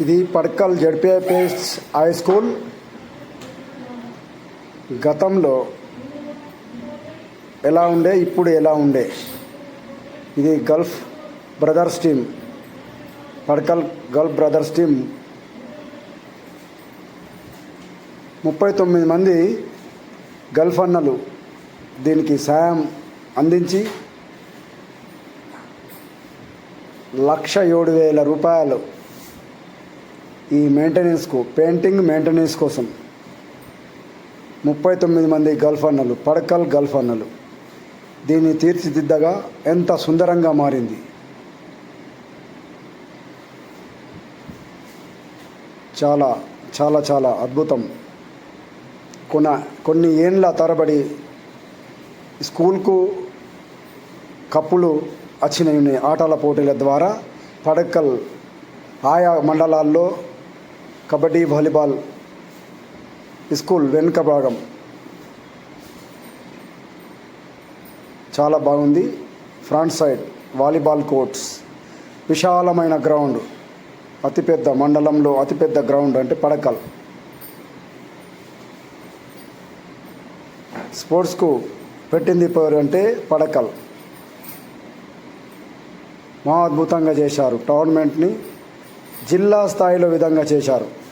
ఇది Padakal జడ్పిఐపిఎస్ high school. గతంలో ఎలా ఉండే ఇప్పుడు ఎలా ఉండే? ఇది gulf brothers team. Padakal gulf brothers team. ముప్పై తొమ్మిది మంది గల్ఫ్ అన్నలు దీనికి సాయం అందించి లక్ష ఏడు వేల రూపాయలు ఈ మెయింటెనెన్స్కు పెయింటింగ్ మెయింటెనెన్స్ కోసం ముప్పై తొమ్మిది మంది గల్ఫ్ అన్నలు పడకల్ గల్ఫ్ అన్నలు. దీన్ని తీర్చిదిద్దగా ఎంత సుందరంగా మారింది. చాలా చాలా చాలా అద్భుతం. కొన కొన్ని ఏండ్ల తరబడి స్కూల్కు కప్పులు వచ్చినవి ఉన్నాయి ఆటల పోటీల ద్వారా పడక్కల్ ఆయా మండలాల్లో కబడ్డీ వాలీబాల్ స్కూల్ వెనుక భాగం. చాలా బాగుంది. Front side volleyball courts. విశాలమైన గ్రౌండ్. అతిపెద్ద మండలంలో అతిపెద్ద గ్రౌండ్ అంటే పడకల్. స్పోర్ట్స్కు పెట్టింది పేరు అంటే పడకల్. మా అద్భుతంగా చేశారు. టోర్నమెంట్ని జిల్లా స్థాయిలో విధంగా చేశారు.